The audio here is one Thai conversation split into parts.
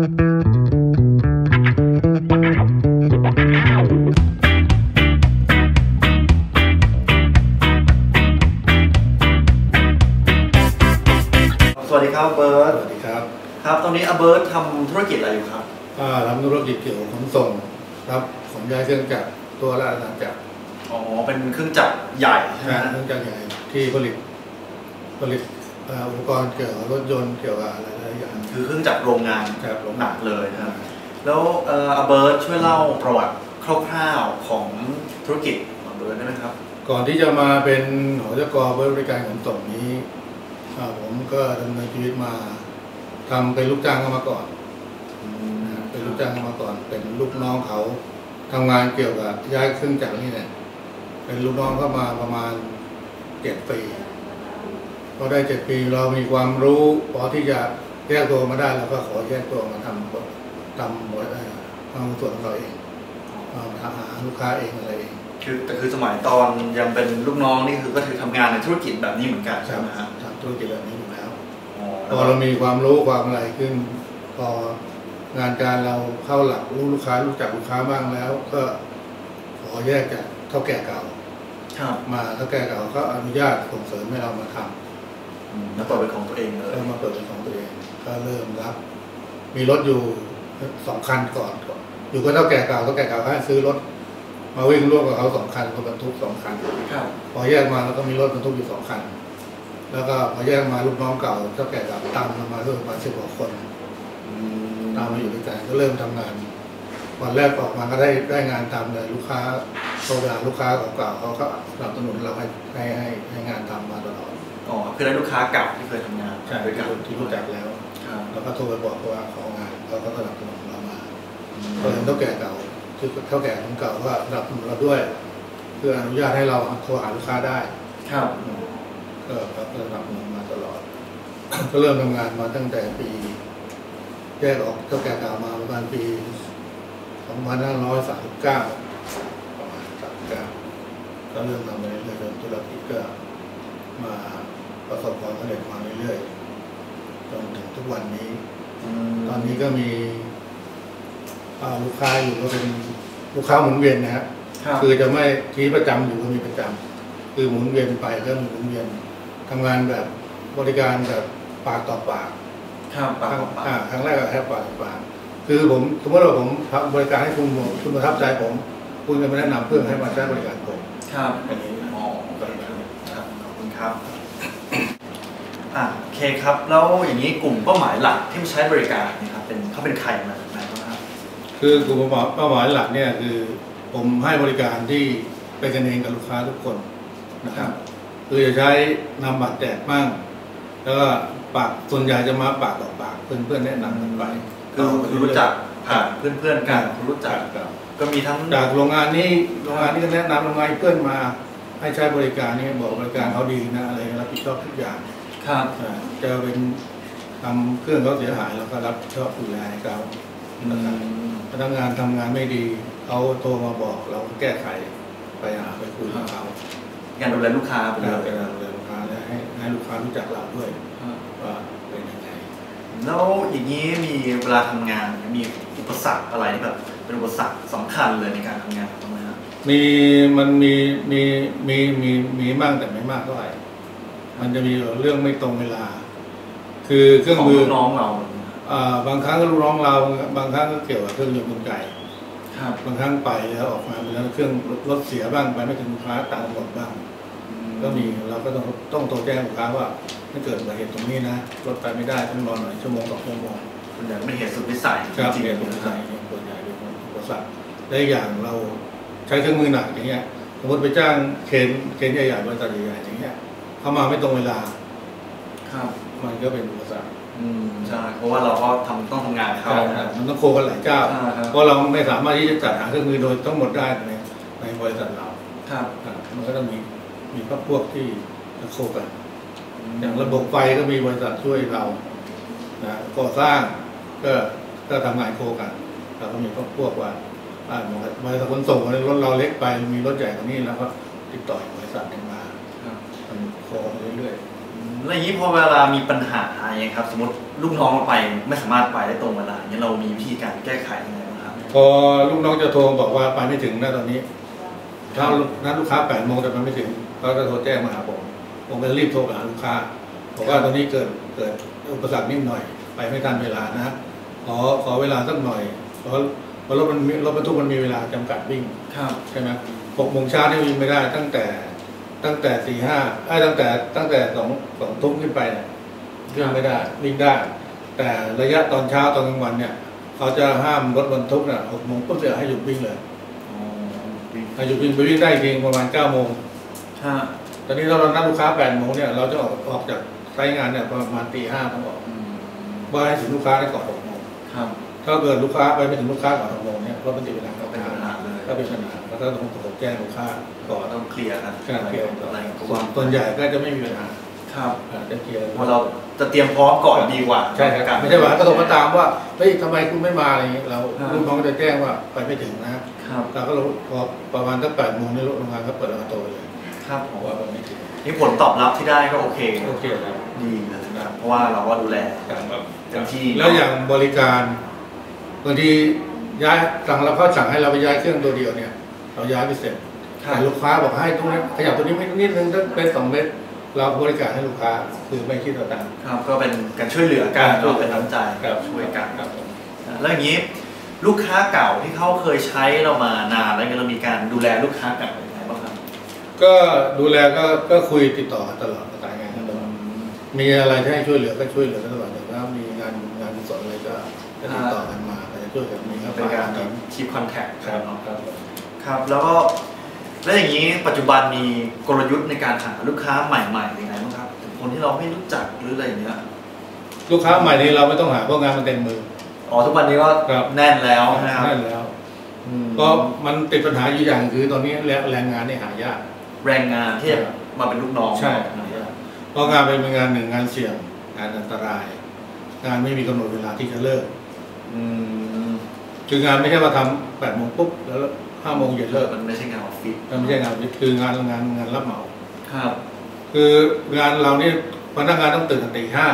สวัสดีครับเบิร์ตสวัสดีครับ ครับ ตอนนี้อาเบิร์ตทำธุรกิจอะไรอยู่ครับก็ทำธุรกิจเกี่ยวกับขนส่งรับของย้ายเครื่องจักรตัวละอาณาจักรอ๋อ เป็นเครื่องจักรใหญ่ใช่ไหมนะเครื่องจักรใหญ่ที่ผลิตผลิตเอ่ออุปกรณ์เกี่ยวกับรถยนต์เกี่ยวกับอะไร คือเครื่องจักรโรงงานครับโรงหงานันกเลยนะครับ แล้วเอ่ออาเบิร์ตช่วยเล่าประวัติคร่าวๆของธุรกิจของเบิร์ตได้ไหมครับ ก่อนที่จะมาเป็นหอจกบริการขนส่งนี้อ่าผมก็ดำเนินชีวิตมาทำเป็นลูกจ้างเข้ามาก่อนนะฮะเป็นลูกจ้างเข้ามาก่อน เป็นลูกน้องเขาทำงานเกี่ยวกับย้ายเครื่องจักรนี่แหละเป็นลูกน้องเข้ามาประมาณเจ็ดปีพอได้เจ็ดปีเรามีความรู้พอที่จะ แยกตัวมาได้เราก็ขอแยกตัวมาทำทำหมดเอ่อทำส่วนของเราเองเอามาทำหาลูกค้าเองอะไรเองคือแต่คือสมัยตอนยังเป็นลูกน้องนี่คือก็ถือทำงานในธุรกิจแบบนี้เหมือนกันใช่ไหมฮะทำธุรกิจแบบนี้อยู่แล้วอ๋อพอเรามีความรู้ความอะไรขึ้น พองานการเราเข้าหลักรู้ลูกค้ารู้จักลูกค้าบ้างแล้ว ก็ขอแยกจากเท่าแก่เก่าครับมาเท่าแก่เก่าก็อนุญาตส่งเสริมให้เรามาทำอืม แล้วเปิดเป็นของตัวเองเลยเริ่มมาเปิดเป็นของตัวเอง ก็เริ่มรับ มีรถอยู่สองคันก่อนอยู่ก็เท่าแก่เก่าเท่าแก่เก่าให้ซื้อรถ มาวิ่งร่วมกับเขาสองคันคนบรรทุกสองคันครับพอแยกมาแล้วก็มีรถบรรทุกอยู่สองคัน แล้วก็พอแยกมาลูกน้องเก่าเท่าแก่เก่าตามมามาด้วยประมาณสิบกว่าคนอืมตามมาอยู่ด้วยกันก็เริ่มทำงานวันแรกออกมาก็ได้ได้งานทำเลยลูกค้าโทรไปหาลูกค้าเก่าๆเขาก็สนับสนุนเราให้ให้ให้ให้งานทำมาตลอด อ๋อคือได้ลูกค้าเก่าที่เคยทำงานด้วยกันที่รู้จักแล้วครับแล้วก็โทรไปบอกว่าของานเขาก็สนับสนุนเรามาอืมเพราะฉะนั้นเท่าแก่เก่าคือเท่าแก่ของเก่าก็สนับสนุนเราด้วย เพื่ออนุญาตให้เราโทรหาลูกค้าได้ครับก็ก็สนับสนุนมาตลอด ก็เริ่มทำงานมาตั้งแต่ปีแยกออกเท่าแก่เก่ามาประมาณปี2539ประมาณ39ก็เริ่มทำไปเรื่อยๆจนธุรกิจก็มา ประสบความสำเร็จมาเรื่อยๆจนถึงทุกวันนี้มตอนนี้ก็มีอ่าลูกค้าอยู่ก็เป็นลูกค้าหมุนเวียนนะฮะครับคือจะไม่ที่ประจำอยู่ก็มีประจำคือหมุนเวียนไปก็มีหมุนเวียนทำงานแบบบริการแบบปากต่อปากครับปากครั้งต่อปากอ่าครั้งแรกก็แค่ปากต่อปากคือผมสมมติว่าผมทำบริการให้คุณผมคุณประทับใจผม คุณจะมาแนะนำเพื่อนให้มาใช้บริการผมครับ อันนี้ อ๋อโอเคครับขอบคุณครับ อะโอเคครับ แล้วอย่างนี้กลุ่มเป้าหมายหลักที่มาใช้บริการเนะครับเป็นเขาเป็นใครมาจากไหนบ้างครับคือกลุ่มเป้าหมายหลักเนี่ยคือผมให้บริการที่เป็นกันเองกับลูกค้าทุกคนนะครับคือจะใช้นำบัตรแจกบ้างแล้วก็ปากส่วนใหญ่จะมาปากต่อปากเพื่อนๆแนะนำกันไปคือคือรู้จักผ่านเพื่อนๆกันรู้จักครับก็มีทั้งจากโรงงานนี้โรงงานนี้ก็แนะนำโรงงานเพื่อนมา ให้ใช้บริการนี้บอกบริการเขาดีนะอะไรรับผิดชอบทุกอย่าง ครับอ่าจะเป็นทำเครื่องเขาเสียหายเราก็รับผิดชอบดูแลให้เขาอืนะครับมพนักงานทำงานไม่ดีเขาโทรมาบอกเราก็แก้ไขไปหาไปคุยกับเขางานดูแลลูกค้าไปเลเรายจะดูแลลูกค้าและให้ให้ลูกค้ารู้จักเราด้วยครับว่าเป็นยังไงแล้วอย่างนี้มีเวลาทำงานมีอุปสรรคอะไรที่แบบเป็นอุปสรรคสำคัญเลยในการทำงานบ้างไหมครับมีมันมีมีมีมีมีมากแต่ไม่มากเท่าไหร่ มันจะมีเรื่องไม่ตรงเวลา คือเครื่องของมือลูกน้องเราอ่าบางครั้งก็ลูกน้องเรา บางครั้งก็เกี่ยวกับเครื่องยนต์กลไกครับบางครั้งไปแล้วออกมาแล้วเครื่องรถเสียบ้างไปไม่ถึงลูกค้าตังค์หมดบ้างก็มีเราก็ต้องต้องโทรแจ้งลูกค้าว่าถ้าเกิดอุบัติเหตุตรงนี้นะรถไปไม่ได้ต้องรอหน่อยชั่วโมงสองชั่วโมงส่วนใหญ่เป็นเหตุสุดวิสัยครับจริงเรียนๆรู้นะคใส่รับส่วนใหญ่เป็นอุปสรรคและอีกอย่างเราใช้เครื่องมือหนักอย่างเงี้ยสมมติไปจ้างเคนเคนใหญ่ๆบริษัทใหญ่ๆอย่างเงี้ย เข้ามาไม่ตรงเวลา ครับ มันก็เป็นอุปสรรคอืมใช่เพราะว่าเราก็ทำต้องทำงานเข้าใช่นะคครัรับบมันต้องโคกันหลายเจ้า ใช่ครับ เพราะเราไม่สามารถที่จะจัดหาเครื่องมือโดยทั้งหมดได้ในในบริษัทเราครับครับมันก็ต้องมีมีพวกพวกที่จะโคกัน อย่างระบบไฟก็มีบริษัทช่วยเรานะก่อสร้างก็ก็ทำงานโคกันเราก็มีพวกพวกว่าอ่าบริษัทขนส่งรถเราเล็กไปมีรถใหญ่กว่านี้แล้วก็ติดต่ออีกบริษัทหนึ่งมาครับทำ โคกันเรื่อยอืมแล้วอย่างนี้พอเวลามีปัญหาอย่างเงี้ยครับ สมมติลูกน้องเราไปไม่สามารถไปได้ตรงเวลาอย่างเงี้ยเรามีวิธีการแก้ไขยังไงบ้างครับพอลูกน้องจะโทรบอกว่าไปไม่ถึงนะตอนนี้ถ้านัดลูกค้าแปดโมงแต่มันไม่ถึงเขาจะโทรแจ้งมาหาผมผมก็รีบโทรไปหาลูกค้าบอกว่าตอนนี้เกิดเกิดอุปสรรคนิดหน่อย ไปไม่ทันเวลานะขอขอเวลาสักหน่อยเพราะเพราะรถมันมีรถบรรทุกมันมีเวลาจำกัดวิ่งครับใช่ไหมหกโมงเช้านี่วิ่งไม่ได้ตั้งแต่ ตั้งแต่สี่ห้าไอ้ยตั้งแต่ตั้งแต่สองสองทุ่มขึ้นไปเนี่ยวิ่งไม่ได้วิ่งได้ แต่ระยะตอนเช้าตอนกลางวันเนี่ยเขาจะห้ามรถบรรทุกน่ะหกโมงปุ๊บจะให้หยุดวิ่งเลยอ๋อวิ่งให้หยุดวิ่งไปวิ่งได้จริงประมาณเก้าโมงฮะตอนนี้ถ้าเรานัดลูกค้าแปดโมงเนี่ยเราจะออกออกจากไซต์งานเนี่ยประมาณตีห้าต้องออกอืมว่าให้ถึงลูกค้าได้ก่อนหกโมงครับถ้าเกิดลูกค้าไปไม่ถึงลูกค้าก่อนหกโมงเนี่ยรถมันติดเวลาก็เป็นปัญหาเลยก็เป็นปัญหาแล้ว ก็ต้องโทรแจ้งลูกค้าก่ก็อนต้องเคลียร์กันการเคลียร์อะไรก็ส่วว่านส่วนใหญ่ก็จะไม่มีปัญหาครับอ่าจะเคลียร์เพราะเราจะเตรียมพร้อมก่อนดีกว่าใช่ครับการไม่ใช่ว่าก็โทรมาตามว่าเฮ้ยทำไมคุณไม่มาอะไรอย่างเงี้ยเราครับลูกน้องจะแจ้งว่าไปไม่ถึงนะครับเราก็รู้พอประมาณสักแปดโมงนี่โรงงานก็เปิดประตูเลยครับผเพราะมว่าไปไม่ถึงนี่ผลตอบรับที่ได้ก็โอเคโอเคแล้วดีเลยนะครับเพราะว่าเราก็ดูแลเต็มที่แล้วอย่างบริการบางทีย้ายสั่งเราเขาสั่งให้เราไปย้ายเครื่องตัวเดียวเนี่ย เราย้ายไปเสร็จครับแต่ลูกค้าบอกให้ตรงนี้ขยับตัวนี้ไม่นิดนึงตั้งเป็นสองเมตร เราบริการให้ลูกค้าคือไม่คิดต่างค์ครับก็เป็นการช่วยเหลือกันครับก็เป็นน้ำใจครับช่วยกันครับผมแล้วอย่างนี้ลูกค้าเก่าที่เขาเคยใช้เรามานานแล้วเนี่ยเรามีการดูแลลูกค้าเก่าอย่างไรบ้างครับ ก็ดูแลก็ก็คุยติดต่อกันตลอดประสานงานกันตลอดมีอะไรที่ให้ช่วยเหลือก็ช่วยเหลือกันตลอดแต่ว่ามีงานงานกุศลอะไรก็ก็ติดต่อกันมาก็จะช่วยกันมีครับเป็นการครับคีบคอนแทคครับเนาะ ครับครับ แล้วก็แล้วอย่างนี้ปัจจุบันมีกลยุทธ์ในการหาลูกค้าใหม่ๆยังไงบ้างครับถึงคนที่เราไม่รู้จักหรืออะไรอย่างเงี้ยลูกค้าใหม่นี้เราไม่ต้องหาเพราะงานมันเต็มมืออ๋อทุกวันนี้ก็ครับแน่นแล้วนะครับนั่นแล้วอืมก็มันติดปัญหาอยู่อย่างคือตอนนี้แรงงานเนี่ยหายากแรงงานที่จะมาเป็นลูกน้องใช่เพราะงานเป็นงานหนึ่งงานเสี่ยงงานอันตราย งานไม่มีกำหนดเวลาที่จะเลิกอืมคืองานไม่ใช่ว่าทำแปดโมงปุ๊บแล้ว ห้าโมงเย็นเลิกมันไม่ใช่งานออฟฟิศมันไม่ใช่งานคืองานงานงานรับเหมา ครับ คืองานเรานี่พนักงานต้องตื่นตีห้า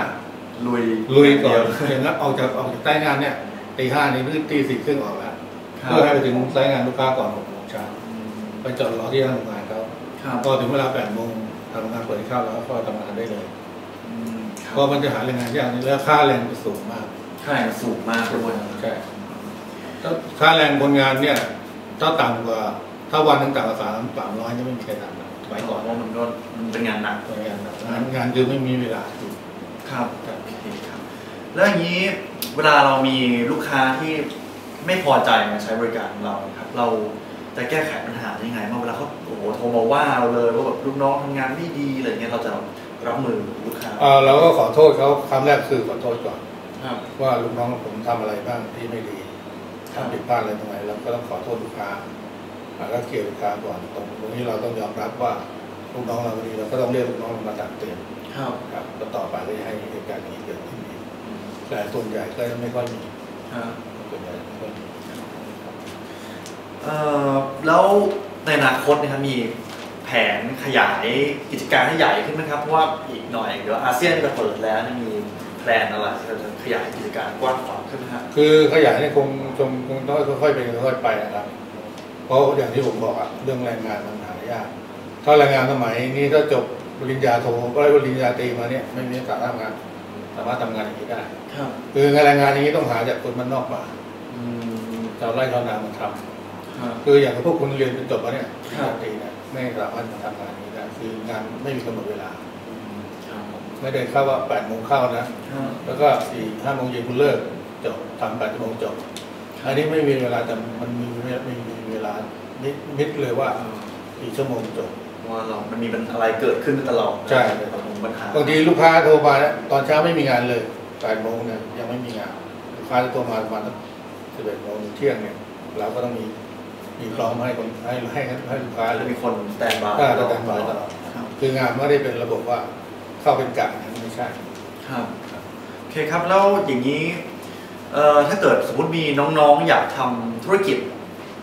ลุยลุยก่อนเดีวอย่างนั้นออกจากออกจากใต้งานเนี่ยตีห้านี่หรือตีสี่ครึ่งออกแล้วครับเพื่อให้ไปถึงใต้งานลูกค้าก่อนหกโมงเช้าอืมไปจอดรอที่ทำงานเขาครับพอถึงเวลาแปดโมงทำงานเปิดเข้าแล้วก็ทำงานได้เลยอืมคเพรับราะมันจะหาแรงงานยากนี่แล้วค่าแรงจะสูงมากค่าแรงสูงมากด้วยใช่ถ้าค่าแรงคนงานเนี่ย ถ้าต่ำกว่า ถ้าวันหนึงต่ำกว่าสามสามร้อยจะไม่มีใครทำนะสมัยก่ก่ออนนว่ามันก็มันเป็นงานหนัก งานงานงานคือไม่มีเวลาหยุดครับครับโอเคครับ แล้วอย่างนี้เวลาเรามีลูกค้าที่ไม่พอใจมาใช้บริการของเราครับ เราจะแก้ไขปัญหายังไงเมื่อเวลาเขาโอ้โหโทรมาว่าเราเลยว่าแบบลูกน้องทำงานไม่ดีอะไรเงี้ยเราจะรับมือลูกค้าเอ่อเราก็ขอโทษเขาคำแรกคือขอโทษก่อน ครับว่าลูกน้องผมทำอะไรบ้างที่ไม่ดี ครับทำผิดพลาดอะไรตรงไหนเราก็ต้องขอโทษลูกค้าแล้วก็เคลียร์ลูกค้าก่อนตรงตรงนี้เราต้องยอมรับว่าลูกน้องเราไม่ดีเราก็ต้องเรียกลูกน้องมาตักเตือนครับครับแล้วต่อไปก็จะให้เหตุการณ์อย่างนี้เกิดขึ้นอีกแต่ส่วนใหญ่ก็ไม่ค่อยมีครับส่วนใหญ่ไม่ค่อยมีเอ่อแล้วในอนาคตเนะครับมีแผนขยายกิจการให้ใหญ่ขึ้นไหมครับเพราะว่าอีกหน่อยเดี๋ยวอาเซียนจะเปิดแล้วเนี่ยมีแพลนอะไรที่เราจะขยายกิจการกว้างขวาง ขึ้นไหมครับคือขยายเนี่ยคงคงคงต้องค่อยๆไปค่อยๆไปนะครับ เพราะอย่างที่ผมบอกอะเรื่องแรงงานมันหายาก ถ้าแรงงานสมัยนี้ถ้าจบปริญญาโทก็ได้ปริญญาตรีมาเนี่ยไม่มีโอกาสทำงานสามารถทำงานอย่างนี้ได้ครับคืองานแรงงานอย่างนี้ต้องหาจากคนมันนอกมาอืมชาวไร่ชาวนามาทครับำคืออย่างพวกคุณเรียนจนจบมาเนี่ยปริญครัญาบตรีเนี่ยไม่สามารถมาทำงานนี้ได้คืองานไม่มีกำหนดเวลาครับผมไม่ได้เข้าว่าแปดโมงเข้านะครับแล้วก็สี่ห้าโมงเย็นคุณเลิก จบทำแปดชั่วโมงจบ อันนี้ไม่มีเวลาแต่มันมีไม่มีเวลานิดนิดเลยว่ากี่ชั่วโมงจบเพราะว่าเรา มันมีเป็นอะไรเกิดขึ้นตลอดใช่ของปัญหาบางทีลูกค้าโทรมาเนี่ยตอนเช้าไม่มีงานเลยแปดโมงเนี่ยยังไม่มีงานลูกค้าจะโทรมาประมาณสิบเอ็ดโมงถึงเที่ยงเนี่ยเราก็ต้องมีมีพร้อมให้คนให้ให้ให้ลูกค้าเลจะยมีคนสแตนบายอ่าสแตนบายตลอดครับคืองานไม่ได้เป็นระบบว่าเข้าเป็นกะนะไม่ใช่ ครับโอเคครับแล้วอย่างนี้ เอ่อถ้าเกิดสมมติมีน้องๆ อยากทำธุรกิจ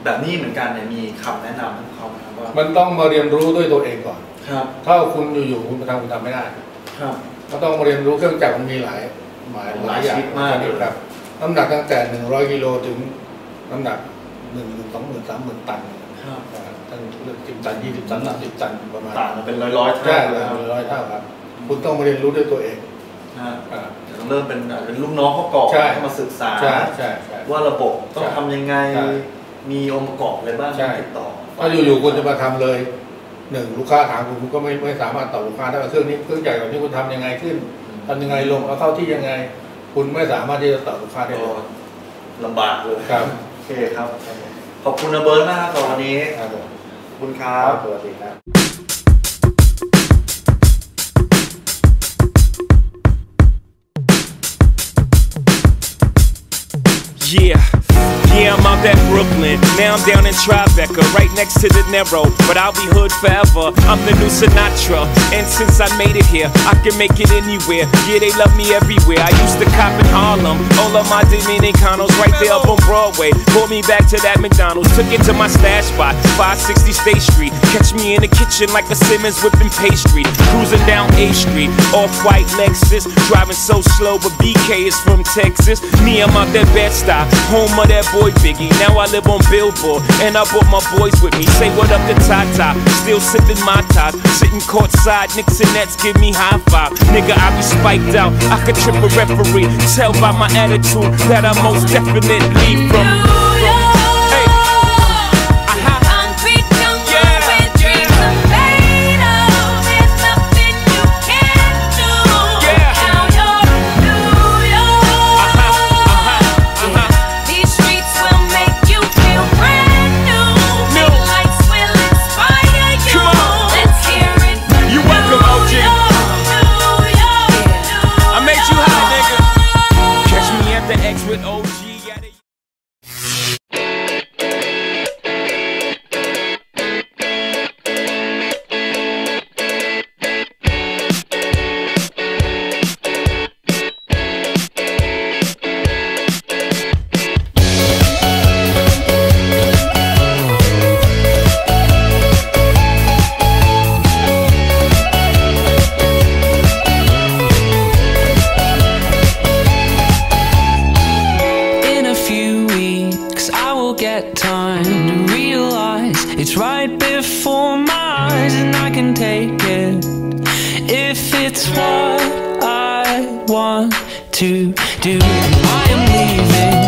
แบบนี้เหมือนกันเนี่ยมีคำแนะนำให้เขาไหมครับว่ามันต้องมาเรียนรู้ด้วยตัวเองก่อน ครับถ้าคุณอยู่ๆคุณไปทำคุณทำไม่ได้ครับ ก็ต้องมาเรียนรู้เครื่องจักรมันมีหลายหมายหลายอย่างหลายชนิดมากชนิดครับน้ำหนักตั้งแต่หนึ่งร้อยกิโลถึงน้ำหนักหนึ่งหมื่นสองหมื่นสามหมื่นตันครับอ่าตั้งเรื่องสิบตันยี่สิบตันสามสิบตันประมาณต่างกันเป็นร้อยร้อยๆเท่าใช่เลเลยยครับร้อยเท่าครับ คุณต้องมาเรียนรู้ด้วยตัวเองนะอ่า เดี๋ยวต้องเริ่มเป็นอะเป็นลูกน้องเขาก่อนใช่ให้มาศึกษา ใช่ใช่ใช่ ว่าระบบต้องใช่ทำยังไง ใช่มีองค์ประกอบอะไรบ้างใช่ ติดต่อถ้าอยู่ๆคุณจะมาทำเลยหนึ่งลูกค้าถามคุณคุณก็ไม่ไม่สามารถตอบลูกค้าได้ว่าเครื่องนี้เครื่องใหญ่กว่านี้คุณทำยังไงขึ้นทำยังไงลงเอาเข้าที่ยังไง คุณไม่สามารถที่จะตอบลูกค้าได้ก็เลยลำบากเลยครับ โอเคครับ ขอบคุณนะเบิร์ตมากครับสำหรับวันนี้ ครับผมขอบคุณครัครับ บสวัสดีครับ Yeah, yeah, I'm out at Brooklyn. Now I'm down in Tribeca, right next to the Narrow. But I'll be hood forever. I'm the new Sinatra. And since I made it here, I can make it anywhere. Yeah, they love me everywhere. I used to cop in Harlem. All of my Dominicanos right there up on Broadway. Pulled me back to that McDonald's. Took it to my stash spot, 560 State Street. Catch me in the kitchen like a Simmons whipping pastry. Cruising down A Street, off white Lexus. Driving so slow, but BK is from Texas. Me, I'm out that Bed-Stuy, home of that boy Biggie. Now I live on Billboard, and I brought my boys with me. Say what up to Tata, still sipping my top. Sitting courtside, Knicks and Nets give me high five. Nigga, I be spiked out, I could trip a referee. Tell by my attitude that I most definitely from. Take it if it's what I want to do. I am leaving,